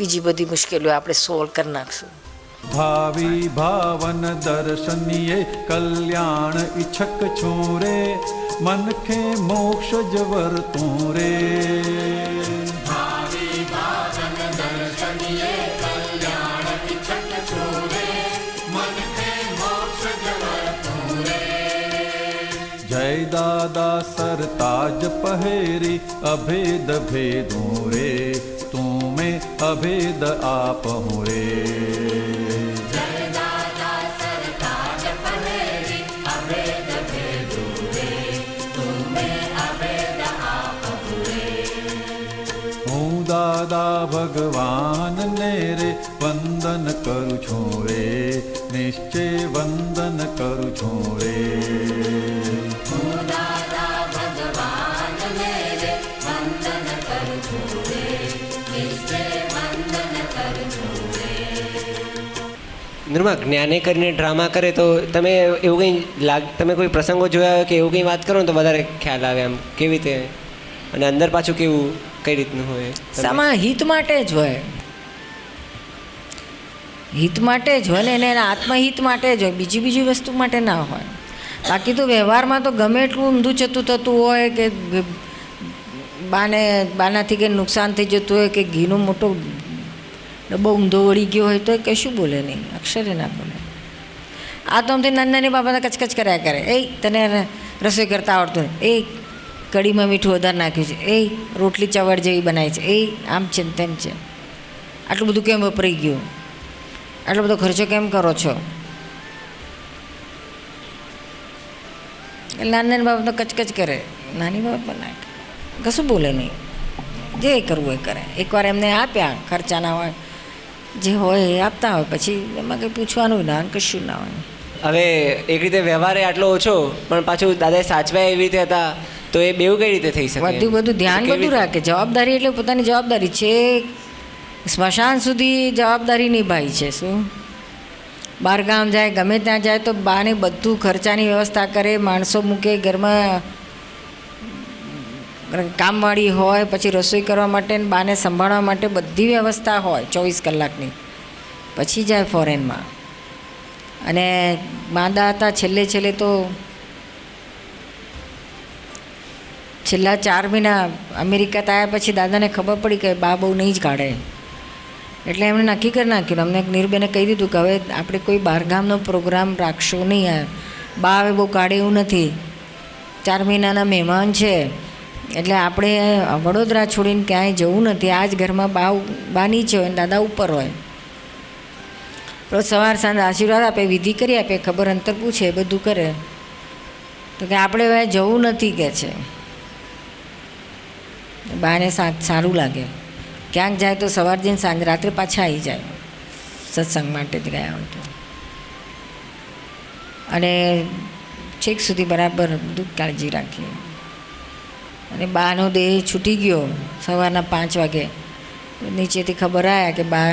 બીજી બધી મુશ્કેલીઓ આપણે સોલ્વ કરી નાખશું. ભાવિ ભાવન દર્શનીય કલ્યાણ ઈચ્છક છું રે મનખે મોક્ષ જવર વર્તું રે. જય દાદા સરતાજ પહેરી અભેદ ભેદો રે તું મેં અભેદ આપું રે દાદા ભગવાનને રે વંદન કરું છું રે નિશ્ચય વંદન કરું છું રે નિર્મા, જ્ઞાને કરીને ડ્રામા કરે તો તમે એવું કંઈ લાગ, તમે કોઈ પ્રસંગો જોયા હોય કે એવું કંઈ વાત કરો ને તો વધારે ખ્યાલ આવે એમ. કેવી રીતે? અને અંદર પાછું કેવું, કઈ રીતનું હોય? સામા હિત માટે જ હોય. હિત માટે જ હોય ને એને એના આત્મહિત માટે જ હોય. બીજી બીજી વસ્તુ માટે ના હોય. બાકી તો વ્યવહારમાં તો ગમે એટલું ઊંધું જતું થતું હોય કે બાને, બાનાથી કે નુકસાન થઈ જતું હોય કે ઘીનો મોટો ડબ્બો ઊંધો વળી ગયો હોય તો એ કશું બોલે નહીં, અક્ષરે ના બોલે. આ તો આમથી નાની નાની બાબતને કચકચ કર્યા કરે. એ, તને રસોઈ કરતા આવડતું એ, કઢીમાં મીઠું વધારે નાખ્યું છે. એ, રોટલી ચવડ જેવી બનાવી છે. એ, આમ છે ને તેમ છે. આટલું બધું કેમ વપરાઈ ગયું? આટલો બધો ખર્ચો કેમ કરો છો? એટલે નાની નાની બાબતનો કચકચ કરે. નાની બાબત પણ કરે. કશું બોલે નહીં. જે કરવું એ કરે. એકવાર એમને આપ્યા ખર્ચાના હોય. જે હોય એ આપતા હોય. પછી એમાં કંઈ પૂછવાનું ના કશું ના હોય. હવે એક રીતે વ્યવહાર આટલો ઓછો પણ પાછું દાદા સાચવાય એવી રીતે હતા તો એ બેવું કઈ રીતે થઈ શકે? બધું બધું ધ્યાન બધું રાખે. જવાબદારી એટલે પોતાની જવાબદારી છે. સ્મશાન સુધી જવાબદારી નિભાવી છે શું? બહારગામ જાય ગમે ત્યાં જાય તો બાને બધું ખર્ચાની વ્યવસ્થા કરે માણસો મૂકે ઘરમાં કામવાળી હોય, પછી રસોઈ કરવા માટે બાને સંભાળવા માટે બધી વ્યવસ્થા હોય ચોવીસ કલાકની. પછી જાય ફોરેનમાં. અને માંદા હતા છેલ્લે છેલ્લે તો છેલ્લા ચાર મહિના અમેરિકા આવ્યા પછી દાદાને ખબર પડી કે બા બહુ નહીં જ કાઢે એટલે એમણે નક્કી કરી નાખ્યું અમને નિર્બેને કહી દીધું કે હવે આપણે કોઈ બહારગામનો પ્રોગ્રામ રાખશો નહીં. બા હવે બહુ કાઢે એવું નથી. ચાર મહિનાના મહેમાન છે. એટલે આપણે વડોદરા છોડીને ક્યાંય જવું નથી. આ જ ઘરમાં બા બા નીચે હોય ને દાદા ઉપર હોય. રોજ સવાર સાંજ આશીર્વાદ આપે, વિધિ કરી આપે, ખબર અંતર પૂછે બધું કરે. તો કે આપણે હવે જવું નથી કે છે. બાને સારું લાગે. ક્યાંક જાય તો સવાર જઈને સાંજ રાત્રે પાછા આવી જાય. સત્સંગ માટે જ ગયા હોય તો. અને છેક સુધી બરાબર બધું કાળજી રાખી અને બાનો દેહ છૂટી ગયો સવારના પાંચ વાગે. નીચેથી ખબર આવ્યા કે બા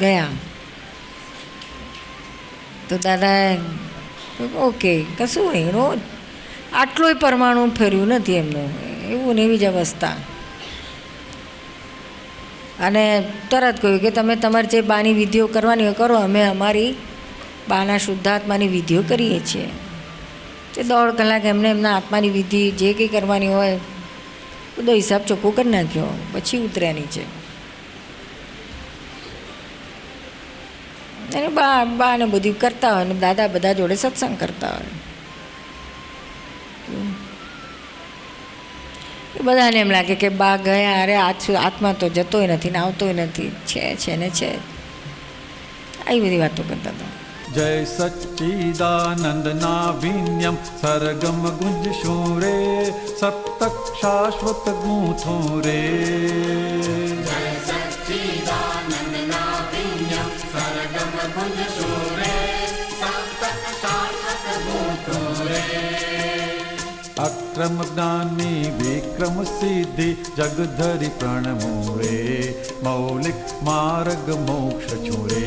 ગયા. તો દાદા ઓકે, કશું નહીં, રોજ આટલોય પરમાણુ ફેર્યું નથી એમનું. એવું ને એવી જ અવસ્થા. અને તરત કહ્યું કે, તમે તમારે જે બાની વિધિઓ કરવાની હોય, કરો. અમે અમારી બાના શુદ્ધાત્માની વિધિઓ કરીએ છીએ. તે દોઢ કલાક એમને એમના આત્માની વિધિ જે કંઈ કરવાની હોય, બધો હિસાબ ચોખ્ખો કરી નાખ્યો. પછી ઉતર્યા નીચે. અને બા બા ને બધું કરતા હોય ને દાદા બધા જોડે સત્સંગ કરતા હોય. બધાને એમ લાગે કે બા ગયા, અરે આત્મા તો જતોય નથી ને આવતોય નથી. છે છે ને છે. આવી બધી વાતો કરતા હતા. जय सच्चिदानन्दनाविन्यं सर्गं गुञ्जछो रे सत्तक्षाश्वतगुथोरे अक्रमदानि विक्रमसिद्धि जगधरि प्रणमोरे मौलिकमार्गमोक्षचूरे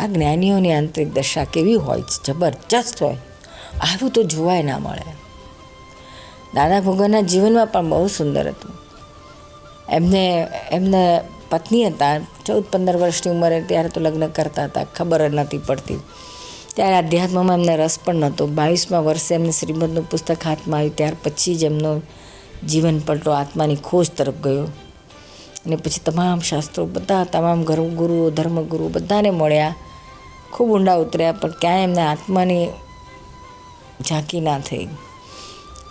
આ જ્ઞાનીઓની આંતરિક દશા કેવી હોય જબરજસ્ત હોય. આવું તો જોવાય ના મળે. દાદા ભગવાનના જીવનમાં પણ બહુ સુંદર હતું. એમને એમને પત્ની હતા. ચૌદ પંદર વર્ષની ઉંમરે ત્યારે તો લગ્ન કરતા હતા. ખબર જ નથી પડતી. ત્યારે અધ્યાત્મમાં એમને રસ પણ નહોતો. બાવીસમાં વર્ષે એમને શ્રીમદનું પુસ્તક હાથમાં આવ્યું. ત્યાર પછી જ એમનો જીવન પલટો આત્માની ખોજ તરફ ગયો. અને પછી તમામ શાસ્ત્રો બધા, તમામ ગરુ ગુરુઓ, ધર્મગુરુઓ બધાને મળ્યા. ખૂબ ઊંડા ઉતર્યા, પણ ક્યાંય એમને આત્માની ઝાંકી ના થઈ.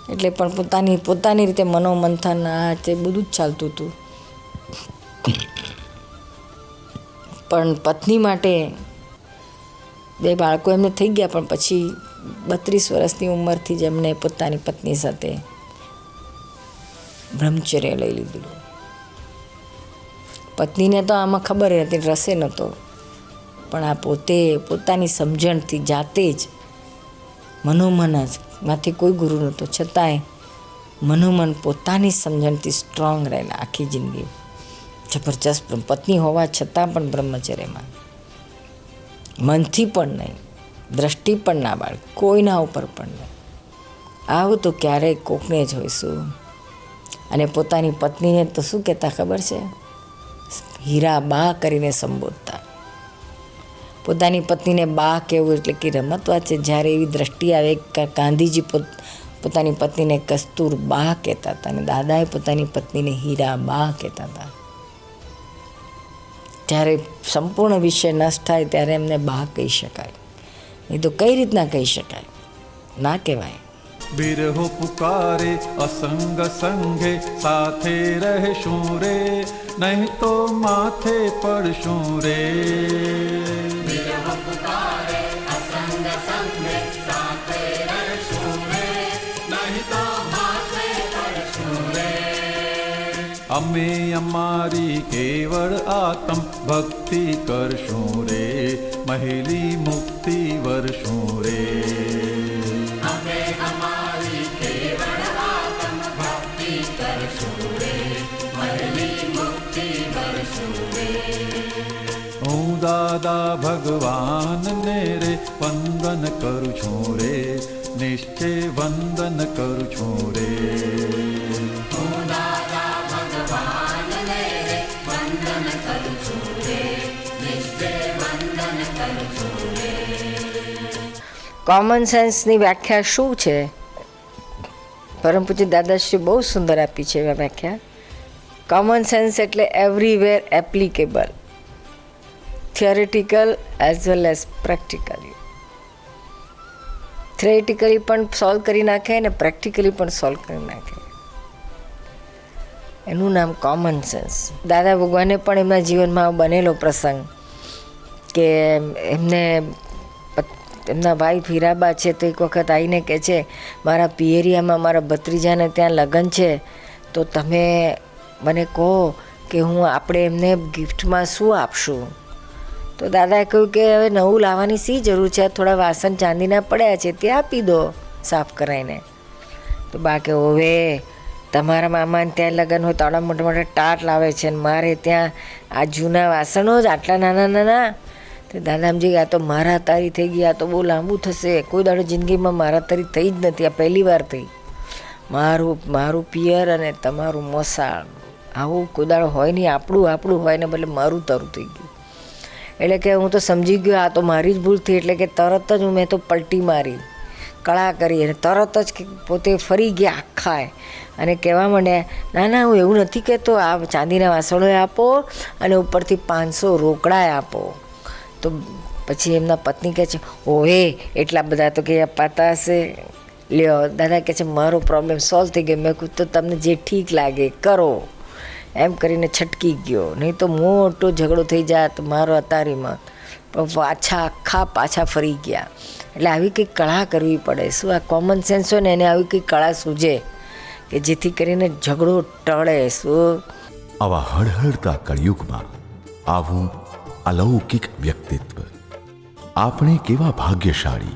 એટલે પણ પોતાની પોતાની રીતે મનોમંથન, આ તે બધું જ ચાલતું હતું. પણ પત્ની માટે બે બાળકો એમને થઈ ગયા, પણ પછી બત્રીસ વર્ષની ઉંમરથી જ એમને પોતાની પત્ની સાથે બ્રહ્મચર્ય લઈ લીધું પત્નીને તો આમાં ખબર હતી, રસે નહોતો. પણ આ પોતે પોતાની સમજણથી જાતે જ મનોમન જ માંથી કોઈ ગુરુ નહોતો. છતાંય મનોમન પોતાની સમજણથી સ્ટ્રોંગ રહેલા આખી જિંદગી જબરજસ્ત પત્ની હોવા છતાં પણ બ્રહ્મચર્યમાં. મનથી પણ નહીં, દ્રષ્ટિ પણ ના બાળ કોઈના ઉપર પણ નહીં. આવું તો ક્યારેય કોકને જ હોઈશું. અને પોતાની પત્નીને તો શું કહેતા ખબર છે? હીરા બા કરીને સંબોધતા. પોતાની પત્નીને બા કહેવું એટલે કે રમત વાત છે જ્યારે એવી દ્રષ્ટિ આવે ગાંધીજી પોત, પોતાની પત્નીને કસ્તુર બા કહેતા હતા અને દાદાએ પોતાની પત્નીને હીરા બા કહેતા હતા. જ્યારે સંપૂર્ણ વિષય નષ્ટ થાય ત્યારે એમને બા કહી શકાય. એ તો કઈ રીતના કહી શકાય? ના કહેવાય. બિરહો પુકારે, અસંગ સંગે સાથે રહેશું રે, નહીં તો માથે પડશું રે. અમે અમારી કેવળ આત્મ ભક્તિ કરશું રે મહિલી મુક્તિ વરશું રે દાદા ભગવાનને રે વંદન કરું છું રે નિશ્ચય વંદન કરું છું રે. કોમન સેન્સની વ્યાખ્યા શું છે? પરમ પૂજ્ય દાદાશ્રી બહુ સુંદર આપી છે વ્યાખ્યા. કોમન સેન્સ એટલે everywhere applicable theoretical as well as practically theoretically પણ સોલ્વ કરી નાખે અને પ્રેક્ટિકલી પણ સોલ્વ કરી નાખે એનું નામ કોમન સેન્સ દાદા ભગવાને પણ એમના જીવનમાં બનેલો પ્રસંગ કે એમને એમના ભાઈ ફીરાબા છે તો એક વખત આવીને કહે છે, મારા પિયરિયામાં મારા ભત્રીજાને ત્યાં લગ્ન છે, તો તમે મને કહો કે હું આપણે એમને ગિફ્ટમાં શું આપશું? તો દાદાએ કહ્યું કે હવે નવું લાવવાની શી જરૂર છે? થોડા વાસણ ચાંદીના પડ્યા છે, તે આપી દો સાફ કરાવીને તો બા કે હવે તમારા મામાને ત્યાં લગ્ન હોય તો મોટા મોટા ટાટ લાવે છે અને મારે ત્યાં આ જૂના વાસણો જ આટલા નાના નાના. તો દાદામજી આ તો મારા તારી થઈ ગયા તો બહુ લાંબુ થશે. કોઈ દાડો જિંદગીમાં મારા તારી થઈ જ નથી, આ પહેલી વાર થઈ. મારું મારું પિયર અને તમારું મોસાળ આવું કોઈ દાડો હોય નહીં, આપણું આપણું હોય ને બદલે મારું તારું થઈ ગયું. એટલે કે હું તો સમજી ગયો, આ તો મારી જ ભૂલ થઈ, એટલે કે તરત જ હું મેં તો પલટી મારી, કળા કરી અને તરત જ પોતે ફરી ગયા આખા અને કહેવા માંડ્યા ના ના, હું એવું નથી કહેતો, આ ચાંદીના વાસણોએ આપો અને ઉપરથી પાંચસો રોકડાએ આપો. તો પછી એમના પત્ની કહે છે, ઓહે, એટલા બધા તો કે અપાતા હશે? લ્યો, દાદા કહે છે, મારો પ્રોબ્લેમ સોલ્વ થઈ ગયો. મેં તો તમને જે ઠીક લાગે, કરો. એમ કરીને છટકી ગયો. નહીં તો મોટો ઝઘડો થઈ જાત મારો અતારીમાં. પણ પાછા આખા પાછા ફરી ગયા. એટલે આવી કંઈક કળા કરવી પડે. શું આ કોમન સેન્સ હોય ને એને આવી કંઈક કળા સૂજે? કે જેથી કરીને ઝઘડો ટળે, શું? આવા હળહળતા કળિયુગમાં આવું અલૌકિક વ્યક્તિત્વ. આપણે કેવા ભાગ્યશાળી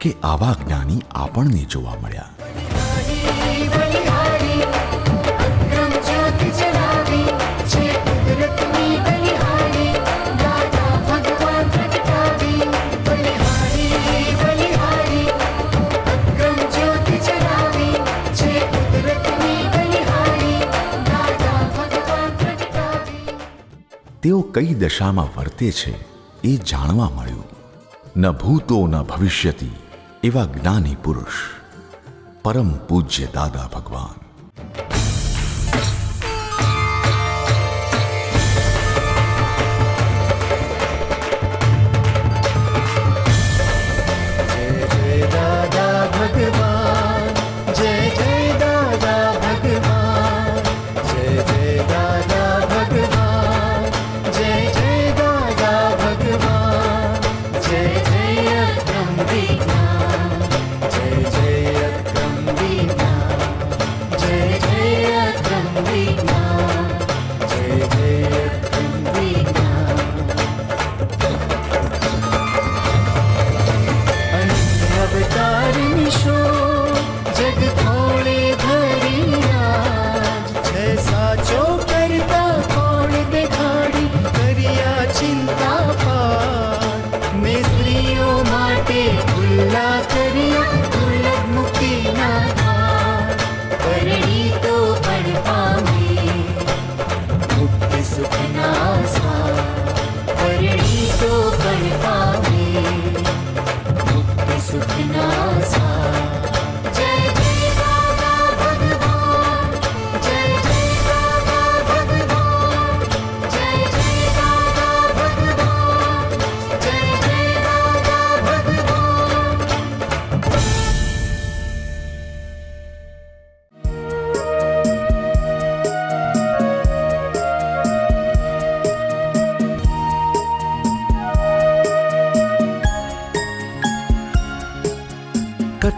કે આવા જ્ઞાની આપણને જોવા મળ્યા. કઈ દશામાં વર્તે છે એ જાણવા મળ્યું. ન ભૂતો ન ભવિષ્યતિ એવા જ્ઞાની પુરુષ. પરમ પૂજ્ય દાદા ભગવાન.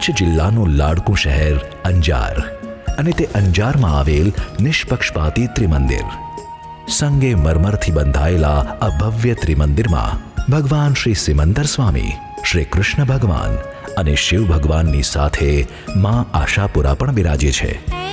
કચ્છ જિલ્લાનું લાડકું શહેર અંજાર અને તે અંજારમાં આવેલ નિષ્પક્ષપાતી ત્રિમંદિર. સંગે મરમરથી બંધાયેલા આ ભવ્ય ત્રિમંદિરમાં ભગવાન શ્રી સિમંદર સ્વામી, શ્રી કૃષ્ણ ભગવાન અને શિવ ભગવાનની સાથે માં આશાપુરા પણ બિરાજે છે.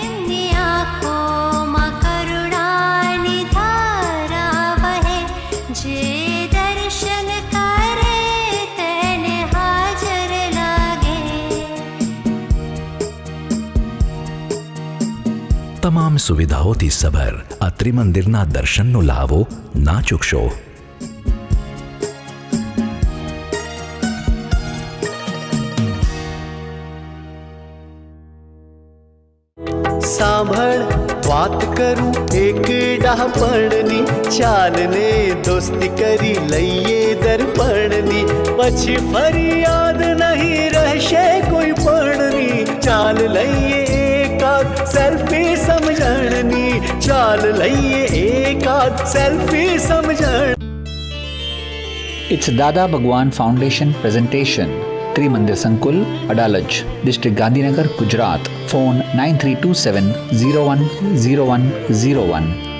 તમામ સુવિધાઓથી સભર આ ત્રિમંદિરના દર્શનનો લાવો ના ચૂકશો સાંભળ વાત કરું એક ડાપણની ચાલને દોસ્તી કરી લઈએ દર્પણની પછી ફરિયાદ નહીં રહેશે કોઈ પણની ચાલ લઈએ સમજણની લઈએ એકાદ સેલ્ફી સમજણ It's Dada Bhagwan Foundation presentation. Trimandir Sankul, Adalaj, District Gandhinagar, Gujarat. Phone 9327 010101.